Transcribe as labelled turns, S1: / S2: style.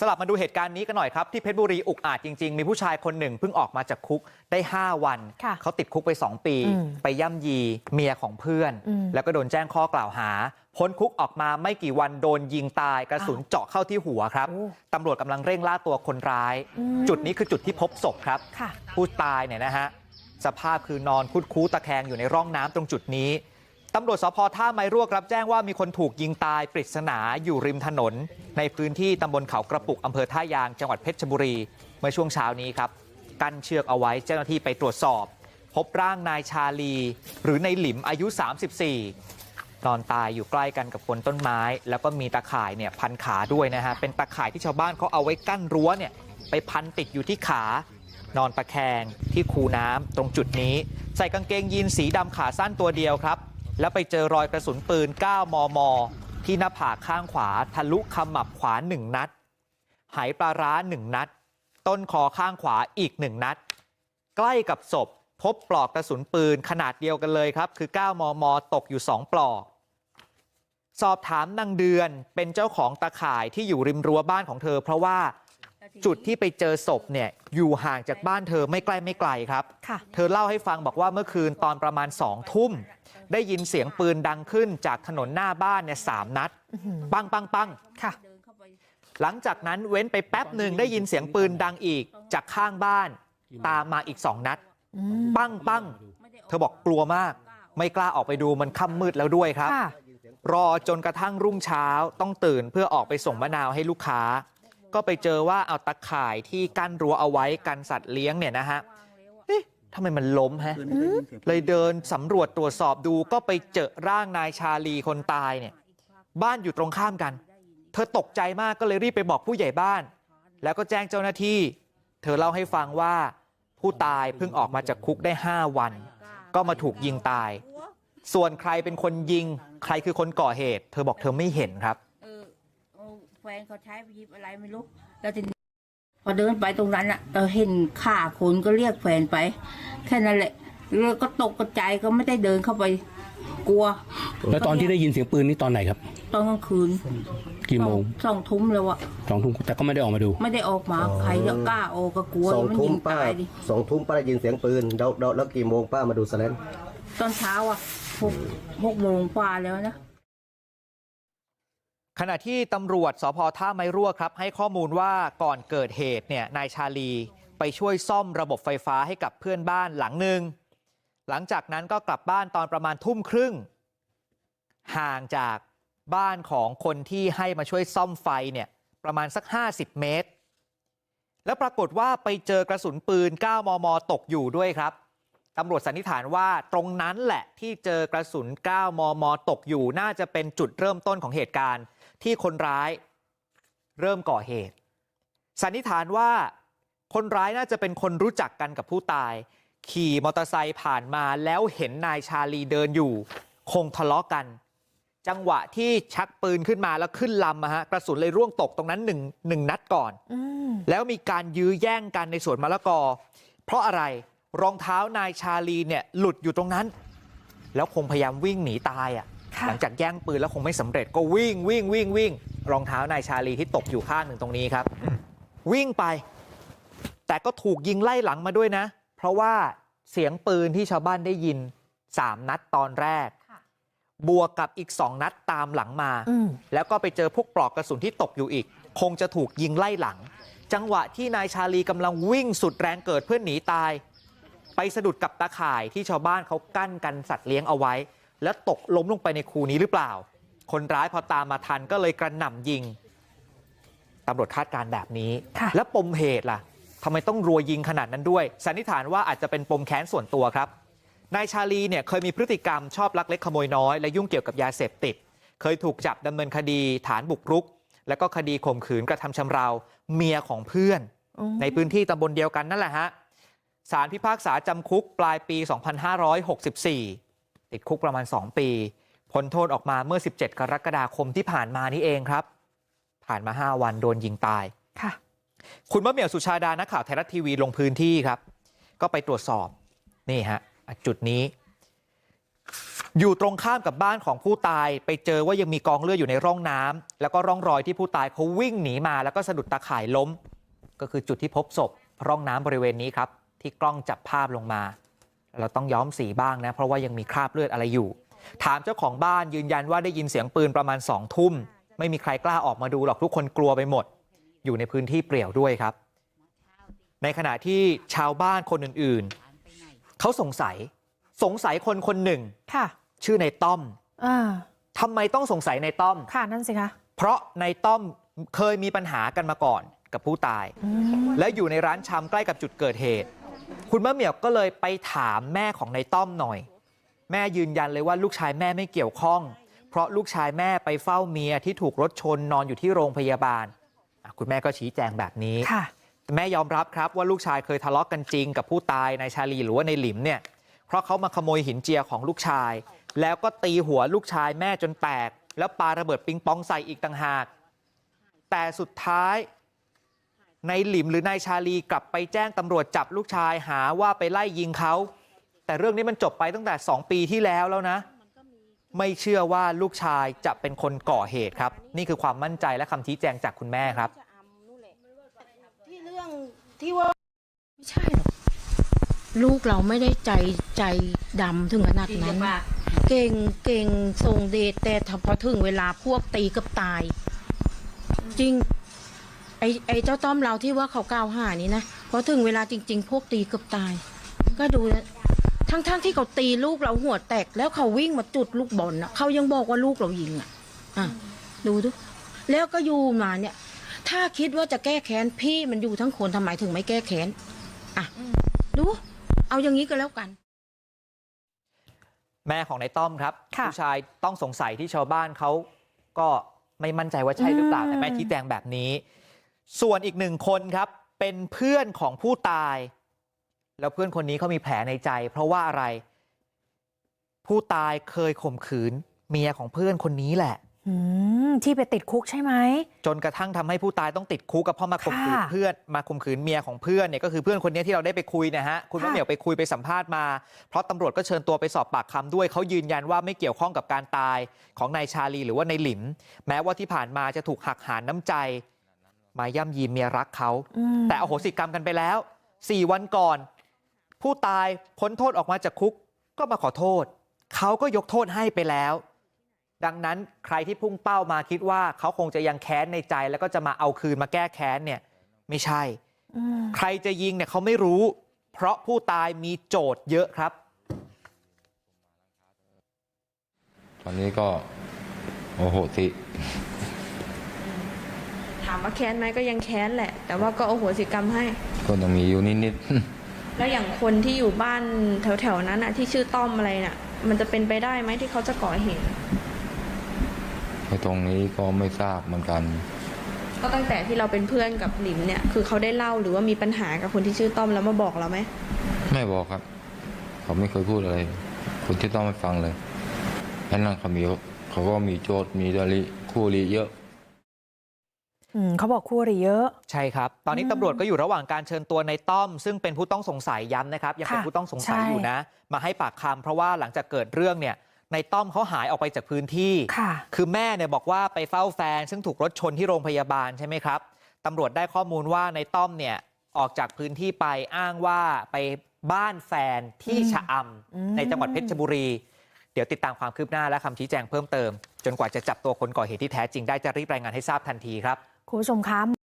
S1: สลับมาดูเหตุการณ์นี้กันหน่อยครับที่เพชรบุรีอุกอาจจริงๆมีผู้ชายคนหนึ่งเพิ่งออกมาจากคุกได้ 5 วัน
S2: ค่ะ
S1: เขาติดคุกไป 2 ปี
S2: อืม
S1: ไปย่ำยีเมียของเพื่อน
S2: อืม
S1: แล้วก็โดนแจ้งข้อกล่าวหา พ้นคุกออกมาไม่กี่วันโดนยิงตายกระสุนเจาะเข้าที่หัวครับ
S2: โอ้
S1: ตำรวจกำลังเร่งล่าตัวคนร้าย
S2: อืม
S1: จุดนี้คือจุดที่พบศพครับ
S2: ค่ะ
S1: ผู้ตายเนี่ยนะฮะสภาพคือนอนคุดคู้ตะแคงอยู่ในร่องน้ำตรงจุดนี้ ตำรวจสพท่าไม้รวกรับแจ้งว่ามีคนถูกยิงตายปริศนาอยู่ริมถนน ในพื้นที่ตำบลเขากระปุกอำเภอท่ายางจังหวัดเพชรบุรี เมื่อช่วงเช้านี้ครับ กั้นเชือกเอาไว้เจ้าหน้าที่ไปตรวจสอบ พบร่างนายชาลี หรือในหลิมอายุ 34 นอนตายอยู่ใกล้กันกับคนต้นไม้ แล้วก็มีตะข่ายเนี่ยพันขาด้วยนะฮะเป็นตะข่ายที่ชาวบ้านเขาเอาไว้กั้นรั้วเนี่ยไปพันติดอยู่ที่ขานอนตะแคงที่คูน้ำตรงจุดนี้ ใส่กางเกงยีนสีดำขาสั้นตัวเดียวครับ แล้วไปเจอรอยกระสุนปืน9มมที่หน้าผากข้างขวาทะลุขมับขวา1นัดหายปลาร้า1นัด ต้นคอข้างขวาอีก1นัด ใกล้กับศพพบปลอกกระสุนปืนขนาดเดียวกันเลยครับคือ 9 มม ตกอยู่ 2 ปลอก สอบถามนางเดือนเป็นเจ้าของตะข่ายที่อยู่ริมรั้วบ้านของเธอ เพราะว่า จุดที่ไปเจอศพเนี่ยอยู่ห่างจากบ้านเธอไม่ใกล้ไม่ไกลครับ
S2: ค่ะ
S1: เธอเล่าให้ฟังบอกว่าเมื่อคืนตอนประมาณสองทุ่มได้ยินเสียงปืนดังขึ้นจากถนนหน้าบ้านเนี่ยสามนัด
S2: อื้อหือ
S1: ปังปังปัง
S2: ค่ะ
S1: หลังจากนั้นเว้นไปแป๊บหนึ่งได้ยินเสียงปืนดังอีกจากข้างบ้านตามมาอีกสองนัด
S2: อืม
S1: ปังปังเธอบอกกลัวมากไม่กล้าออกไปดูมันค่ำมืดแล้วด้วยครับ
S2: ค่ะ
S1: รอจนกระทั่งรุ่งเช้าต้องตื่นเพื่อออกไปส่งมะนาวให้ลูกค้า ก็ไปเจอว่าเอาตะข่ายที่กั้นรั้วเอาไว้กันสัตว์เลี้ยงเนี่ยนะฮะเอ๊ะทำไมมันล้มฮะเลยเดินสำรวจตรวจสอบดูก็ไปเจอร่างนายชาลีคนตายเนี่ยบ้านอยู่ตรงข้ามกัน เธอตกใจมากก็เลยรีบไปบอกผู้ใหญ่บ้าน แล้วก็แจ้งเจ้าหน้าที่ เธอเล่าให้ฟังว่าผู้ตายเพิ่งออกมาจากคุกได้ 5 วัน ก็มาถูกยิงตาย ส่วนใครเป็นคนยิง ใครคือคนก่อเหตุ เธอบอกเธอไม่เห็นครับ
S3: นเขาใช้ไปหยิบอะไรไม่รู้แล้วทีนี้พอเดินไปตรงนั้นอะเราเห็นข่าคนก็เรียกแฟนไป แค่นั้นแหละแล้วก็ตกกระจายก็ไม่ได้เดินเข้าไปกลัว
S4: แล้วตอนที่ได้ยินเสียงปืนนี่ตอนไหนครับ
S3: ตอนกลางคืน
S4: กี่โมง
S3: สองทุ่มแล้วอะ
S4: สองทุ่มแต่ก็ไม่ได้ออกมาดู
S3: ไม่ได้ออกมาใครจะกล้าออกก็กลัว
S5: สอง
S3: มัน
S5: ทุ่
S3: ยิ
S5: ม
S3: ง
S5: ป้า
S3: ตายดิ
S5: สองทุ่มป้าได้ยินเสียงปืนแล้วแล้วแล้วกี่โมงป้ามาดูสแลน
S3: ตอนเช้าอะหกหกโมงกว่าแล้วนะ
S1: ขณะที่ตำรวจสพท่าไม้รั่วครับให้ข้อมูลว่าก่อนเกิดเหตุเนี่ยนายชาลีไปช่วยซ่อมระบบไฟฟ้าให้กับเพื่อนบ้านหลังหนึ่งหลังจากนั้นก็กลับบ้านตอนประมาณทุ่มครึ่ง ห่างจากบ้านของคนที่ให้มาช่วยซ่อมไฟเนี่ยประมาณสัก 50 เมตร แล้วปรากฏว่าไปเจอกระสุนปืน 9 มม ตกอยู่ด้วยครับตำรวจสันนิษฐานว่าตรงนั้นแหละที่เจอกระสุน 9 มม ตกอยู่น่าจะเป็นจุดเริ่มต้นของเหตุการณ์ ที่คนร้ายเริ่มก่อเหตุสันนิษฐานว่าคนร้ายน่าจะเป็นคนรู้จักกันกับผู้ตายขี่มอเตอร์ไซค์ผ่านมาแล้วเห็นนายชาลีเดินอยู่คงทะเลาะกันจังหวะที่ชักปืนขึ้นมาแล้วขึ้นลำอะฮะกระสุนเลยร่วงตกตรงนั้นหนึ่งหนึ่งนัดก่อน
S2: อืม
S1: แล้วมีการยื้อแย่งกันในสวนมะละกอเพราะอะไรรองเท้านายชาลีเนี่ยหลุดอยู่ตรงนั้นแล้วคงพยายามวิ่งหนีตายอะ
S2: ค่ะ
S1: หลังจากแย่งปืนแล้วคงไม่สำเร็จก็วิ่งวิ่งวิ่งวิ่งรองเท้านายชาลีที่ตกอยู่ข้างหนึ่งตรงนี้ครับ วิ่งไป แต่ก็ถูกยิงไล่หลังมาด้วยนะ เพราะว่าเสียงปืนที่ชาวบ้านได้ยินสามนัดตอนแรก บวกกับอีกสองนัดตามหลังมา
S2: อืม
S1: แล้วก็ไปเจอพวกปลอกกระสุนที่ตกอยู่อีก คงจะถูกยิงไล่หลัง จังหวะที่นายชาลีกำลังวิ่งสุดแรงเกิดเพื่อหนีตาย ไปสะดุดกับตาข่ายที่ชาวบ้านเขากั้นกันสัตว์เลี้ยงเอาไว้ แล้วตกล้มลงไปในคูนี้หรือเปล่าคนร้ายพอตามมาทันก็เลยกระหน่ำยิงตำรวจคาดการณ์แบบนี้
S2: ค่ะ
S1: แล้วปมเหตุล่ะทำไมต้องรัวยิงขนาดนั้นด้วยสันนิษฐานว่าอาจจะเป็นปมแค้นส่วนตัวครับนายชาลีเนี่ยเคยมีพฤติกรรมชอบลักเล็กขโมยน้อยและยุ่งเกี่ยวกับยาเสพติดเคยถูกจับดำเนินคดีฐานบุกรุกแล้วก็คดีข่มขืนกระทำชำเราเมียของเพื่อน
S2: อืม
S1: ในพื้นที่ตำบลเดียวกันนั่นแหละฮะสารพิพากษาจำคุกปลายปี 2564 ติดคุกประมาณ2ปีพ้นโทษออกมาเมื่อ17กรกฎาคมที่ผ่านมานี่เองครับ ผ่านมา5วันโดนยิงตาย
S2: ค่ะ
S1: คุณมะเหมี่ยวสุชาดานักข่าวไทยรัฐทีวีลงพื้นที่ครับ ก็ไปตรวจสอบนี่ฮะอะจุดนี้ อยู่ตรงข้ามกับบ้านของผู้ตายไปเจอว่ายังมีกองเลือดอยู่ในร่องน้ำแล้วก็ร่องรอยที่ผู้ตายเขาวิ่งหนีมาแล้วก็สะดุดตาข่ายล้ม ก็คือจุดที่พบศพร่องน้ำบริเวณนี้ครับ ที่กล้องจับภาพลงมา เราต้องย้อมสีบ้างนะเพราะว่ายังมีคราบเลือดอะไรอยู่ ถามเจ้าของบ้านยืนยันว่าได้ยินเสียงปืนประมาณสองทุ่ม ไม่มีใครกล้าออกมาดูหรอกทุกคนกลัวไปหมด อยู่ในพื้นที่เปลี่ยวด้วยครับ ในขณะที่ชาวบ้านคนอื่นๆเขาสงสัย สงสัยคนคนหนึ่ง
S2: ค่ะ
S1: ชื่อในต้อม
S2: อ่า
S1: ทำไมต้องสงสัยในต้อม
S2: ค่ะนั่นสิคะ
S1: เพราะในต้อมเคยมีปัญหากันมาก่อนกับผู้ตาย
S2: อืม
S1: และอยู่ในร้านชำใกล้กับจุดเกิดเหตุ คุณมะเหมียวก็เลยไปถามแม่ของในต้อมหน่อย แม่ยืนยันเลยว่าลูกชายแม่ไม่เกี่ยวข้อง เพราะลูกชายแม่ไปเฝ้าเมียที่ถูกรถชนนอนอยู่ที่โรงพยาบาลอะคุณแม่ก็ชี้แจงแบบนี้
S2: ค่ะ
S1: แม่ยอมรับครับว่าลูกชายเคยทะเลาะกันจริงกับผู้ตายนายชาลีหรือว่าในหลิมเนี่ยเพราะเขามาขโมยหินเจียของลูกชาย แล้วก็ตีหัวลูกชายแม่จนแตก แล้วปาระเบิดปิงปองใส่อีกต่างหาก แต่สุดท้ายใน หลิมหรือนายชาลีกลับไปแจ้งตำรวจจับลูกชายหาว่าไปไล่ยิงเขาแต่เรื่องนี้มันจบไปตั้งแต่2ปีที่แล้วแล้วนะไม่เชื่อว่าลูกชายจะเป็นคนก่อเหตุครับนี่คือความมั่นใจและคำชี้แจงจากคุณแม่ครับ
S6: ที่เรื่องที่ว่าไม่ใช่หรอกลูกเราไม่ได้ใจใจดำถึงขนาดนั้นเก่งเก่งทรงเดชแต่ถ้าพอถึงเวลาพวกตีกับตายจริง ไอไอเจ้าต้อมเราที่ว่าเขากล่าวหานี่นะพอถึงเวลาจริง ๆ พวกตีกับตาย ก็ดูนะทั้งๆทที่เขาตีลูกเราหัวแตก แล้วเขาวิ่งมาจุดลูกบอลนะเขายังบอกว่าลูกเรายิงอะอะดูดูแล้วก็อยู่มาเนี่ย ถ้าคิดว่าจะแก้แค้นพี่มันอยู่ทั้งคนทำไมถึงไม่แก้แค้นอะดู เอาอย่างนี้ก็แล้วกัน
S1: แม่ของนายต้อมครับ
S2: ค่ะ
S1: ผู้ชายต้องสงสัยที่ชาวบ้านเขาก็ไม่มั่นใจว่าใช่หรือเปล่า
S2: อืม
S1: แต่แม่ชี้แจงแบบนี้ ส่วนอีกหนึ่งคนครับเป็นเพื่อนของผู้ตายแล้วเพื่อนคนนี้เขามีแผลในใจเพราะว่าอะไรผู้ตายเคยข่มขืนเมียของเพื่อนคนนี้แหละ
S2: อืมที่ไปติดคุกใช่ไหม
S1: จนกระทั่งทำให้ผู้ตายต้องติดคุกกับเพราะมาข่มขืน
S2: ค่ะ
S1: เพื่อนมาข่มขืนเมียของเพื่อนเนี่ยก็คือเพื่อนคนนี้ที่เราได้ไปคุยเนะฮะคุณ
S2: ค่ะ
S1: มะเหมียวไปคุยไปสัมภาษณ์มาเพราะตำรวจก็เชิญตัวไปสอบปากคำด้วยเขายืนยันว่าไม่เกี่ยวข้องกับการตายของนายชาลีหรือว่านายหลิมแม้ว่าที่ผ่านมาจะถูกหักหานน้ำใจ มาย่ำยีเมียรักเขา
S2: อืม
S1: แต่อโหสิกรรมกันไปแล้ว4วันก่อนผู้ตายพ้นโทษออกมาจากคุกก็มาขอโทษเขาก็ยกโทษให้ไปแล้ว ดังนั้นใครที่พุ่งเป้ามาคิดว่าเขาคงจะยังแค้นในใจแล้วก็จะมาเอาคืนมาแก้แค้นเนี่ยไม่ใช่
S2: อืม
S1: ใครจะยิงเนี่ยเขาไม่รู้ เพราะผู้ตายมีโจทย์เยอะครับ
S7: ตอนนี้ก็โอ้โหสิ
S8: ถามว่าแค้นไหมก็ยังแค้นแหละ แต่ว่าก็โอโหสิกรรมให้
S7: ก็ยังมีอยู่นิด
S8: แล้วอย่างคนที่อยู่บ้านแถวๆนั้นอะที่ชื่อต้อมอะไรน่ะ มันจะเป็นไปได้ไหมที่เขาจะก่อเหตุ
S7: ๆในตรงนี้ก็ไม่ทราบเหมือนกัน
S8: ก็ตั้งแต่ที่เราเป็นเพื่อนกับหลิมเนี่ย คือเขาได้เล่าหรือว่ามีปัญหากับคนที่ชื่อต้อมแล้วมาบอกเราไหม
S7: ไม่บอกครับ เขาไม่เคยพูดอะไร คุณที่ต้องไปฟังเลยแค่นั้นเขามีเขาก็มีโจทย์มีดาริคู่รีเยอะ
S2: อืม เขาบอกคู่อริเยอะ
S1: ใช่ครับตอนนี้
S2: อืม
S1: ตำรวจก็อยู่ระหว่างการเชิญตัวในต้อมซึ่งเป็นผู้ต้องสงสัยย้ำนะครับยังเป็น
S2: ค่ะ
S1: ผู้ต้องสงสัย
S2: ใช่
S1: อยู่นะมาให้ปากคำเพราะว่าหลังจากเกิดเรื่องเนี่ยในต้อมเขาหายออกไปจากพื้นที่
S2: ค่ะ
S1: คือแม่เนี่ยบอกว่าไปเฝ้าแฟนซึ่งถูกรถชนที่โรงพยาบาลใช่ไหมครับตำรวจได้ข้อมูลว่าในต้อมเนี่ยออกจากพื้นที่ไปอ้างว่าไปบ้านแฟนที่
S2: อืม
S1: ชะอ
S2: อืมำ
S1: ในจังหวัดเพชรบุรีเดี๋ยวติดตามความคืบหน้าและคำชี้แจงเพิ่มเติมจนกว่าจะจับตัวคนก่อเหตุที่แท้จริงได้จะรีบรายงานให้ทราบทันทีครับ
S2: คุณผู้ชมคะ